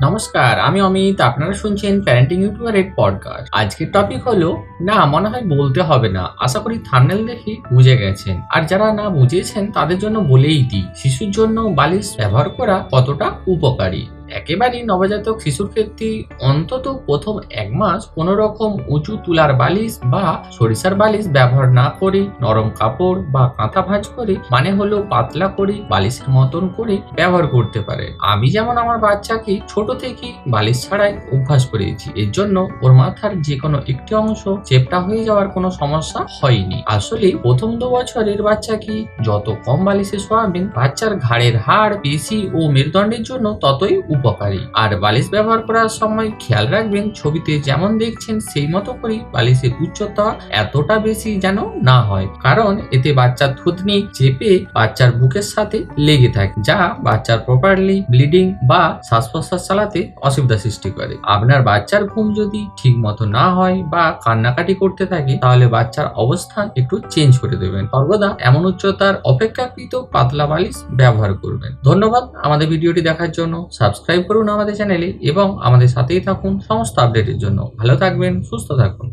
নমস্কার, আমি অমিত, আপনারা শুনছেন প্যারেন্টিং ইউটিউবারের পডকাস্ট আজকের টপিক হলো, না, মনে হয় বলতে হবে না, আশা করি থার্নেল দেখে বুঝে গেছেন। আর যারা না বুঝেছেন, তাদের জন্য বলেই দিই, শিশুর জন্য বালিশ ব্যবহার করা কতটা উপকারী। একেবারেই নবজাতক শিশুর ক্ষেত্রে অন্তত প্রথম এক মাস কোনো রকম উঁচু তুলার বালিশ বা সরিষার বালিশ ব্যবহার না করে নরম কাপড় বা কাঁথা ভাঁজ করে মানে হলো পাতলা করে বালিশের মতন করে ব্যবহার করতে পারে। আমি যেমন আমার বাচ্চাকে ছোট থেকেই বালিশ ছাড়াই অভ্যাস করিয়েছি এর জন্য ওর মাথার যে কোনো একটি অংশ চেপটা হয়ে যাওয়ার কোনো সমস্যা হয়নি। আসলে প্রথম দু বছরের বাচ্চাকে যত কম বালিশে শোয়াবেন, বাচ্চার ঘাড়ের হাড়, পেশি ও মেরুদণ্ডের জন্য ততই উপকারী। আর বালিশ ব্যবহার করার সময় খেয়াল রাখবেন, ছবিতে যেমন দেখছেন, সেই মতো করে বালিশের উচ্চতা এতটা বেশি যেন না হয়। কারণ এতে বাচ্চার থুতনি চেপে বাচ্চার বুকের সাথে লেগে থাকে, যা বাচ্চার প্রপারলি ব্লিডিং বা শ্বাস প্রশ্বাস চালাতে অসুবিধা সৃষ্টি করে। আপনার বাচ্চার ঘুম যদি ঠিক মতো না হয় বা কান্নাকাটি করতে থাকে, তাহলে বাচ্চার অবস্থান একটু চেঞ্জ করে দেবেন। সর্বদা এমন উচ্চতার অপেক্ষাকৃত পাতলা বালিশ ব্যবহার করবেন। ধন্যবাদ আমাদের ভিডিওটি দেখার জন্য। সাবস্ক্রাইব করুন আমাদের চ্যানেলে এবং আমাদের সাথেই থাকুন সমস্ত আপডেটের জন্য। ভালো থাকবেন, সুস্থ থাকুন।